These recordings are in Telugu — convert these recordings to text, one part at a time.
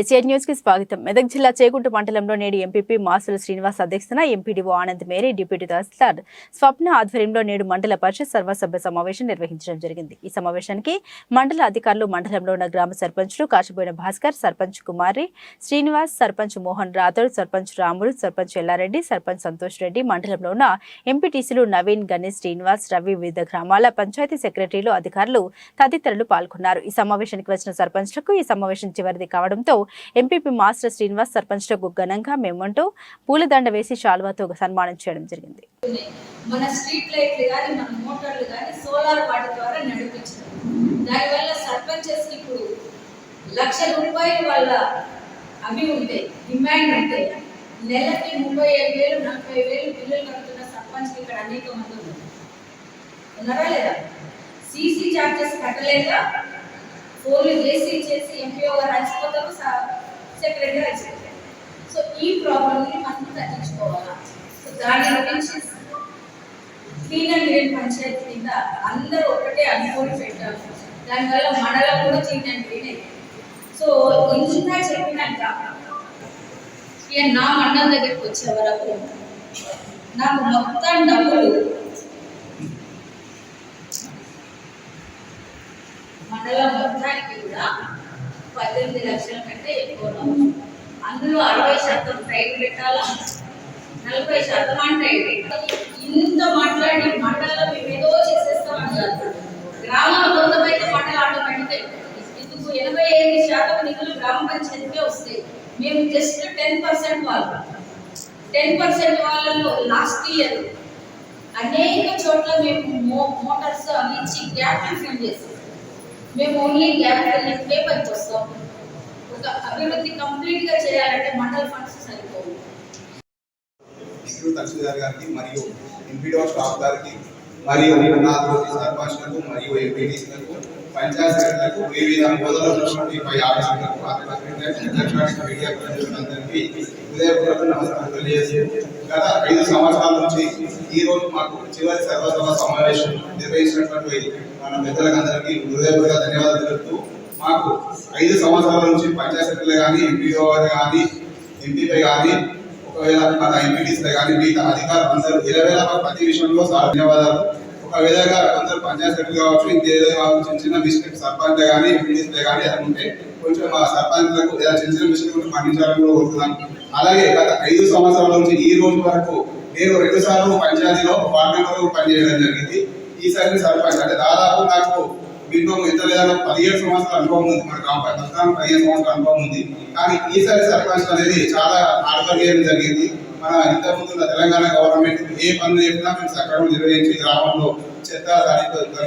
ఎస్ఐడ్ న్యూస్కి స్వాగతం. మెదక్ జిల్లా చేకుంట మండలంలో నేడు ఎంపీపీ మాసుల శ్రీనివాస్ అధ్యక్షతన MPDO Anand Mary deputy tahsildar Swapna ఆధ్వర్యంలో నేడు మండల పరిషత్ సర్వసభ్య సమావేశం నిర్వహించడం జరిగింది. ఈ సమావేశానికి మండల అధికారులు మండలంలో ఉన్న గ్రామ సర్పంచులు కాశబోయిన భాస్కర్ సర్పంచ్ కుమారి శ్రీనివాస్ సర్పంచ్ మోహన్ రాథోడ్ సర్పంచ్ రాములు సర్పంచ్ ఎల్లారెడ్డి సర్పంచ్ సంతోష్ రెడ్డి మండలంలో ఉన్న ఎంపీటీసీలు నవీన్ గణేష్ శ్రీనివాస్ రవి వివిధ గ్రామాల పంచాయతీ సెక్రటరీలు అధికారులు తదితరులు పాల్గొన్నారు. ఈ సమావేశానికి వచ్చిన సర్పంచ్లకు ఈ సమావేశం చివరిది కావడంతో ఎంపీపీ మాస్టర్ శ్రీనివాస్ సర్పంచ్లకు ఘనంగా మేమంటూ పూలదండ వేసి శాల్వాతో సన్మానం చేయడం జరిగింది. మన స్ట్రీట్ లైట్లు కానీ మన మోటార్లు కానీ సోలార్ వాటి ద్వారా నడిపించడం. దానివల్ల సర్పంచెస్ ఇప్పుడు లక్ష రూపాయలు వాళ్ళ అవి ఉంటాయి డిమాండ్ ఉంటాయి. నెలకి ముప్పై ఐదు వేలు నలభై వేలు బిల్లులు కడుతున్న సర్పంచ్ ఇక్కడ అనేక మంది ఉన్నారు. ఉన్నారా లేదా? సీసీ చార్జెస్ కట్టలేదా? ఫోన్లు చేసి చేసి ఎంపీఓ గారు అలసిపోతారు సెక్రటరీ అలసిపోతారు. సో ఈ ప్రాబ్లమ్ని మనం తగ్గించుకోవాలా? సో దాని గురించి క్లీన్ అండ్ గ్రీన్ పంచాయతీ కింద అందరూ ఒకటే అనుకోని పెట్టారు. దానివల్ల మండలం కూడా క్లీన్ అండ్ గ్రీన్ అయింది. సో ఇంత చెప్పినాక ఇక నా మండలం దగ్గరికి వచ్చే వరకు నాకు మొత్తం డబ్బులు మండలం మొత్తానికి కూడా పద్దెనిమిది లక్షల కంటే ఎక్కువ అందులో అరవై శాతం ట్రైన్ పెట్టాల? నలభై శాతం అంటే ఇంత మాట్లాడి మండలం మేము ఏదో చేసేస్తామన్నారు గ్రామం మొత్తం అయితే మండలం ఆటోమేటిక్ ఇందుకు ఎనభై ఐదు శాతం నిధులు గ్రామ పంచాయతీకే వస్తాయి. మేము జస్ట్ టెన్ పర్సెంట్ వాళ్ళు. టెన్ పర్సెంట్ వాళ్ళలో లాస్ట్ ఇయర్ అనేక చోట్ల మేము మో మోటార్స్ అవి ఇచ్చి గ్యాప్ ఫిల్ చేస్తాం మేము ఓన్లీ క్యాపిటల్ ఫిల్లింగ్కే పనికి వస్తాం. ఒక అభివృద్ధి కంప్లీట్గా చేయాలంటే మండల ఫండ్స్ సరిపోవు. తహసీల్దార్ గారికి మరియు ఎంపీడో స్టాఫ్ గారికి మరియు నా సర్పంచ్లకు మరియు ఎంపీటీసీలకు పంచాయతీలకు వివిధ హోదాలో ఉన్నటువంటి పై ఆఫీసర్లకు ఎలక్ట్రానిక్ హృదయపూర్వక నమస్కారం తెలియజేసి గత ఐదు సంవత్సరాల నుంచి ఈ రోజు మాకు చివరి సర్వసభ సమావేశం నిర్వహించినటువంటి మన పెద్దలందరికీ హృదయపూర్వక ధన్యవాదాలు తెలుపుతూ మాకు ఐదు సంవత్సరాల నుంచి పంచాయత్ కానీ ఎంపీఓ గారు కానీ ఎంపీపై కానీ ఒకవేళ మన ఎంపీటీస్ కానీ మిగతా అధికారులు అందరూ ఇరవై ప్రతి విషయంలో చాలా ధన్యవాదాలు. విధంగా అందరూ పంచాయత్ సెక్రటరీ కావచ్చు ఇంకేదో కావచ్చు చిన్న చిన్న మిస్టేక్ సర్పంచ్ కానీ ఎంపీటీస్ కానీ అది ఉంటే కొంచెం మా సర్పంచ్లకు ఏదైనా చిన్న చిన్న మిస్టేక్ ఉంటే మన్నించాలని కూడా కోరుతున్నాను అలాగే గత ఐదు సంవత్సరాల నుంచి ఈ రోజు వరకు నేను రెండుసార్లు పంచాయతీలో వార్డు మెంబర్ పనిచేయడం జరిగింది. ఈసారి సర్పంచ్ అంటే దాదాపు నాకు మినిమం ఎంత లేదా పదిహేడు సంవత్సరాల అనుభవం ఉంది మన కాంపౌండ్ పంచాయతీ. పదిహేను సంవత్సరాల అనుభవం ఉంది. కానీ ఈసారి సర్పంచ్ అనేది చాలా హార్డ్ జరిగింది. మన ఇంతకుముందు ఉన్న తెలంగాణ గవర్నమెంట్ ఏ పనులు చెప్పినా మేము సక్రమంగా నిర్వహించి గ్రామంలో చెత్త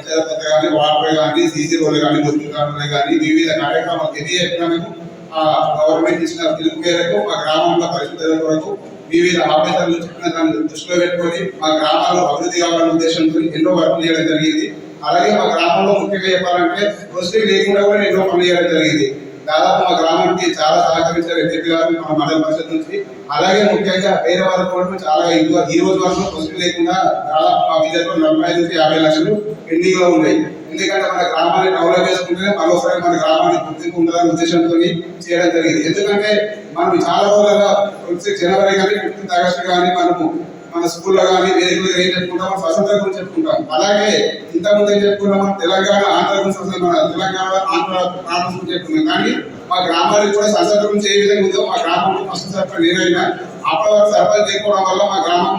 చెత్త కానీ వాటర్ కానీ సీసీ రోడ్లు కానీ గుర్తు కానీ వివిధ కార్యక్రమాలు ఎన్ని మేము ఆ గవర్నమెంట్ ఇచ్చిన పిలుపు మేరకు మా గ్రామంలో పరిస్థితుల కొరకు వివిధ ఆవేదనలు చెప్పిన దాన్ని దృష్టిలో పెట్టుకొని మా గ్రామాల్లో అభివృద్ధి కావాలనే ఉద్దేశంతో ఎన్నో వర్క్ చేయడం జరిగింది. అలాగే మా గ్రామంలో ముఖ్యంగా చెప్పాలంటే ముస్లిం లేకుండా కూడా ఎన్నో పనులు చేయడం జరిగింది. దాదాపు మా గ్రామానికి చాలా సహకరించారు ఎంపీ గారు మన మండల పరిషత్ నుంచి. అలాగే ముఖ్యంగా వేరే వారికి కూడా చాలా ఎక్కువ ఈ రోజు వరకు ముస్లిం లేకుండా దాదాపు మా విద్యార్థులు నలభై ఐదు నుంచి యాభై లక్షలు పెండింగ్ ఉన్నాయి. ఎందుకంటే మన గ్రామాన్ని డెవలప్ చేసుకుంటేనే మరోసారి మన గ్రామాన్ని గుర్తింపు ఉండాలనే ఉద్దేశంతో చేయడం జరిగింది. ఎందుకంటే మనం చాలా రోజులుగా ట్వంటీ జనవరి కానీ ఫిఫ్టీన్త్ ఆగస్టు కానీ మనము మన స్కూల్లో కానీ వేదికలు ఏం చెప్పుకుంటాం మన స్వతంత్రం గురించి చెప్పుకుంటాం. అలాగే ఇంతకుముందు ఏం చెప్పుకున్నాం మనం తెలంగాణ ఆంధ్ర గురించి మన తెలంగాణ ఆంధ్ర ప్రాంతం గురించి చెప్పుకున్నాం. కానీ మా గ్రామానికి కూడా స్వతంత్రం గురించి ఏ విధంగా ఉందో మా గ్రామంలో ఫస్ట్ సర్పంచ్ నేనైనా అప్పటి వరకు సర్పంచ్ చేయకపోవడం వల్ల మా గ్రామం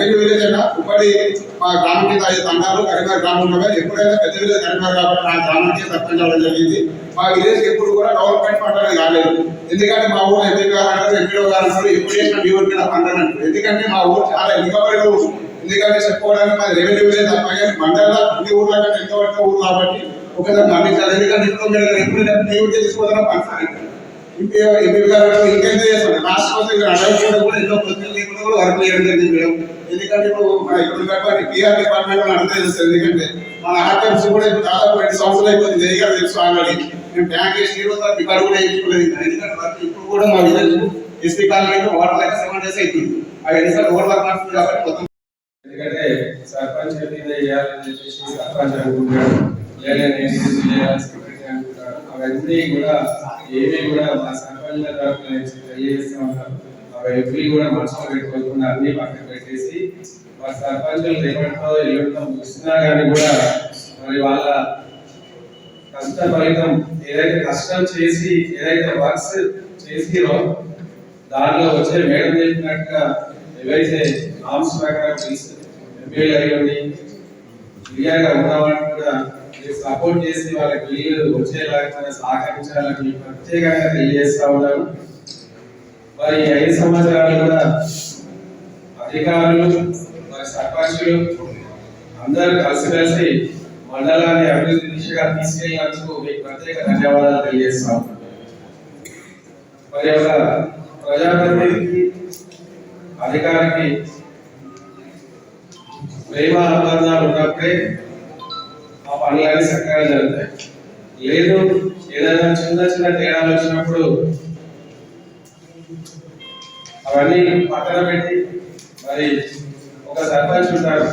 రెవెన్యూ విలేజ్ అయినా ఉమ్మడి మా గ్రామానికి ఐదు తండాలు కరీంనగర్ గ్రామంలో ఎప్పుడైనా పెద్ద విలేజ్ కరీంనగర్ కాబట్టి నా గ్రామానికి సర్పంచ్ అవ్వడం జరిగింది. మా విలేజ్ ఎప్పుడు కూడా డెవలప్మెంట్ ఫండ్ అనేది కాలేదు. ఎందుకంటే మా ఊరు ఎంపీ గారు అంటారు ఎంపీఓ గారు అంటారు ఎప్పుడు చేసిన మీ మీద ఫండ్ అని ఎందుకంటే మా ఊరు చాలా వెనుకబడిన ఊరు. ఎందుకంటే చెప్పుకోవడానికి మా రెవెన్యూ విలేజ్ తప్ప కానీ మండల అన్ని ఊర్ల కంటే ఎంతో ఊరు కాబట్టి ఒకసారి మన్నించాలి. ఎందుకంటే ఇంట్లో మీరు ఎప్పుడు మీ ఊరికి తీసుకోవడం పంచాలి ఎంపీ ఎంపీ గారు ఇంకెంత చేస్తాం లాస్ట్ కోసం ఇక్కడ అడగకుండా కూడా ఎన్నో ప్రశ్నలు లేకుండా కూడా వర్క్ చేయడం జరిగింది మేడం ఎందుకంటే ఇప్పుడు మన ఇక్కడ ఉన్నటువంటి పిఆర్ డిపార్ట్మెంట్లో అర్థం చేస్తారు ఎందుకంటే మన ఆర్టీఎంసీ కూడా ఇప్పుడు దాదాపు రెండు సంవత్సరాలు అయిపోయింది ఏగా తెలుసు ఆల్రెడీ మేము ట్యాంక్ వేసి ఈ రోజు వరకు ఇక్కడ కూడా వేయించుకోలేదు ఎందుకంటే వర్క్ ఇప్పుడు కూడా మా విలేజ్ ఎస్పీ కాలనీ వాటర్ లెక్క సెవెన్ డేస్ అవుతుంది అవి ఎన్నిసార్లు ఓవర్ వర్క్ నడుస్తుంది కాబట్టి మొత్తం ఎందుకంటే సర్పంచ్ మీద చేయాలని చెప్పేసి సర్పంచ్ అనుకుంటాడు లేదా నేను ఇది చేయాలి సెక్రటరీ అనుకుంటాడు ఆ అవన్నీ కూడా ఏమీ కూడా మా సర్పంచ్ తరఫున అవన్నీ కూడా మనసులో పెట్టుకోకుండా అన్ని పక్కన పెట్టేసి మా సర్పంచులు రేపటితో ఎల్లుండితో ముగిసినా కానీ కూడా మరి వాళ్ళ కష్ట ఫలితం ఏదైతే కష్టం చేసి ఏదైతే వర్క్స్ చేసిరో దాంట్లో వచ్చే మేడం చెప్పినట్టుగా ఏవైతే నామ్స్ ప్రకారం ఎంపీలు అయ్యండి ఫ్రీగా గా ఉన్నవాడిని కూడా మీరు సపోర్ట్ చేసి వాళ్ళకి బిల్లు వచ్చేలాగా సహకరించాలని ప్రత్యేకంగా తెలియజేస్తా ఉన్నాను. మరి ఈ ఐదు సంవత్సరాలు కూడా అధికారులు మరి సర్పంచులు అందరూ కలిసిమెలిసి మండలాన్ని అభివృద్ధి దిశగా తీసుకెళ్ళినందుకు మీకు ప్రత్యేక ధన్యవాదాలు తెలియజేస్తా ఉన్నాను. మరి ఒక ప్రజాప్రతినిధికి అధికారికి ప్రేమ అనుబంధాలు ఉన్నప్పుడే ఆ పనులన్నీ చక్కగా జరుగుతాయి. లేదు ఏదైనా చిన్న చిన్న తేడాలు వచ్చినప్పుడు అవన్నీ పక్కన పెట్టి మరి ఒక సర్పంచ్ ఉంటారు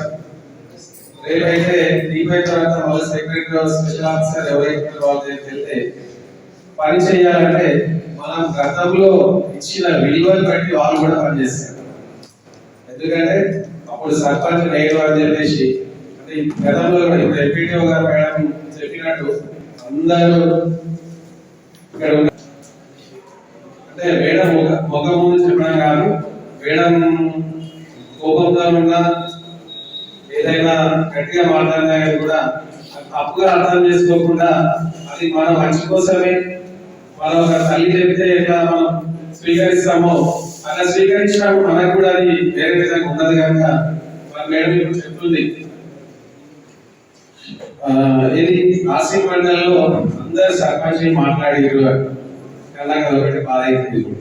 రేపైతే దీపై తర్వాత వాళ్ళ సెక్రటరీ స్పెషల్ ఆఫీసర్ ఎవరైతే వాళ్ళ దగ్గరికి వెళ్తే పని చేయాలంటే మనం గతంలో ఇచ్చిన విలువలు బట్టి వాళ్ళు కూడా పనిచేస్తారు ఎందుకంటే అప్పుడు సర్పంచ్ నేను అని చెప్పేసి గతంలో కూడా ఇప్పుడు ఎంపీడీఓ గారు మేడం చెప్పినట్టు అందరూ ఇక్కడ అంటే మేడం ఒక ఒక ముందు చెప్పడం కాదు మేడం కోపంతో ఉన్నా ఏదైనా గట్టిగా మాట్లాడినా కానీ కూడా తప్పుగా అర్థం చేసుకోకుండా అది మన మంచి కోసమే. మనం ఒక తల్లి చెప్తే ఎట్లా మనం స్వీకరిస్తామో అలా స్వీకరించినప్పుడు మనకు కూడా అది వేరే విధంగా ఉన్నది కనుక మన మేడం ఇప్పుడు చెప్తుంది. ఇది ఆసి మండలంలో అందరు సర్పంచ్ మాట్లాడారు కన్నా ఒకటి బాధ అవుతుంది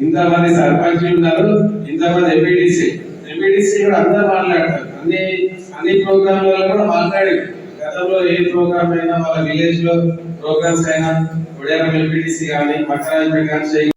ఇంతమంది సర్పంచ్లు ఉన్నారు ఇంతమంది ఎంపీడిసి ఎంపీడిసి కూడా అందరు మాట్లాడతారు. అన్ని అన్ని ప్రోగ్రాంలలో కూడా మాట్లాడి గతంలో ఏ ప్రోగ్రామ్ అయినా వాళ్ళ విలేజ్లో ప్రోగ్రామ్స్ అయినా ఉదయం ఎంపీటీసీ కానీ పక్కన కానీ